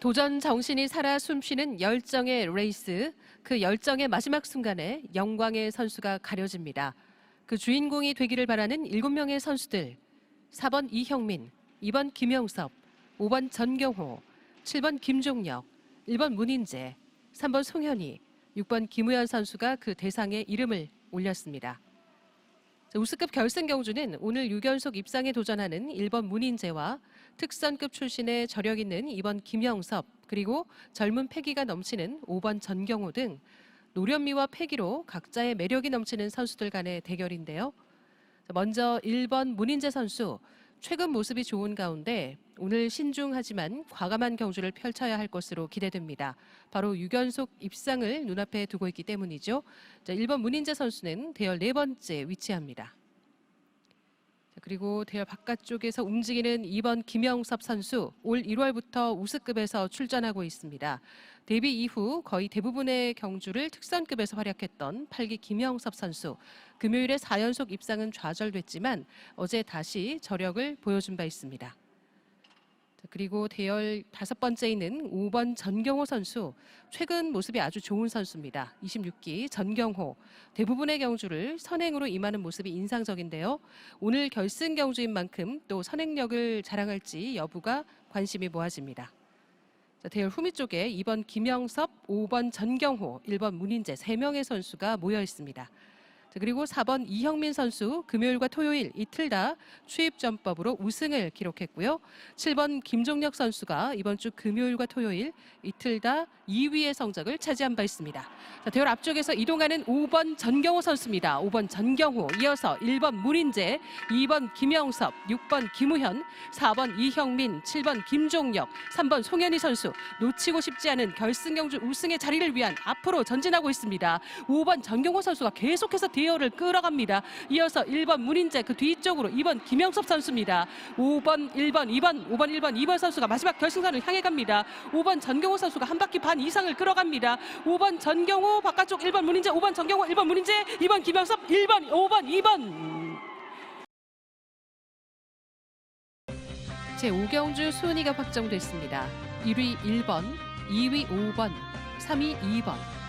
도전 정신이 살아 숨쉬는 열정의 레이스. 그 열정의 마지막 순간에 영광의 선수가 가려집니다. 그 주인공이 되기를 바라는 7명의 선수들. 4번 이형민, 2번 김영섭, 5번 전경호, 7번 김종혁, 1번 문인재, 3번 송현희, 6번 김우현 선수가 그 대상에 이름을 올렸습니다. 자, 우스급 결승 경주는 오늘 6연속 입상에 도전하는 1번 문인재와 특선급 출신의 저력 있는 2번 김영섭 그리고 젊은 패기가 넘치는 5번 전경호 등 노련미와 패기로 각자의 매력이 넘치는 선수들 간의 대결인데요. 자, 먼저 1번 문인재 선수 최근 모습이 좋은 가운데 오늘 신중하지만 과감한 경주를 펼쳐야 할 것으로 기대됩니다. 바로 6연속 입상을 눈앞에 두고 있기 때문이죠. 자, 1번 문인재 선수는 대열 네 번째 위치합니다. 자, 그리고 대열 바깥쪽에서 움직이는 2번 김영섭 선수 올 1월부터 우스급에서 출전하고 있습니다. 데뷔 이후 거의 대부분의 경주를 특선급에서 활약했던 8기 김영섭 선수. 금요일에 4연속 입상은 좌절됐지만 어제 다시 저력을 보여준 바 있습니다. 자, 그리고 대열 다섯 번째에는 5번 전경호 선수. 최근 모습이 아주 좋은 선수입니다. 26기 전경호. 대부분의 경주를 선행으로 임하는 모습이 인상적인데요. 오늘 결승 경주인 만큼 또 선행력을 자랑할지 여부가 관심이 모아집니다. 자, 대열 후미 쪽에 2번 김영섭, 5번 전경호, 1번 문인재 세 명의 선수가 모여 있습니다. 자, 그리고 4번 이형민 선수 금요일과 토요일 이틀 다 추입 전법으로 우승을 기록했고요. 7번 김종혁 선수가 이번 주 금요일과 토요일 이틀 다 2위의 성적을 차지한 바 있습니다. 자, 대열 앞쪽에서 이동하는 5번 전경호 선수입니다. 5번 전경호 이어서 1번 문인재, 2번 김영섭, 6번 김우현, 4번 이형민, 7번 김종혁, 3번 송현희 선수 놓치고 싶지 않은 결승 경주 우승의 자리를 위한 앞으로 전진하고 있습니다. 5번 전경호 선수가 계속해서 대열을 끌어갑니다. 이어서 1번 문인재 그 뒤쪽으로 2번 김영섭 선수입니다. 5번, 1번, 2번, 5번, 1번, 2번 선수가 마지막 결승선을 향해 갑니다. 5번 전경호 선수가 한 바퀴 반 이상을 끌어갑니다. 5번 전경호 바깥쪽 1번 문인재, 5번 전경호, 1번 문인재, 2번 김영섭, 1번, 5번, 2번. 제5경주 순위가 확정됐습니다. 1위 1번, 2위 5번, 3위 2번,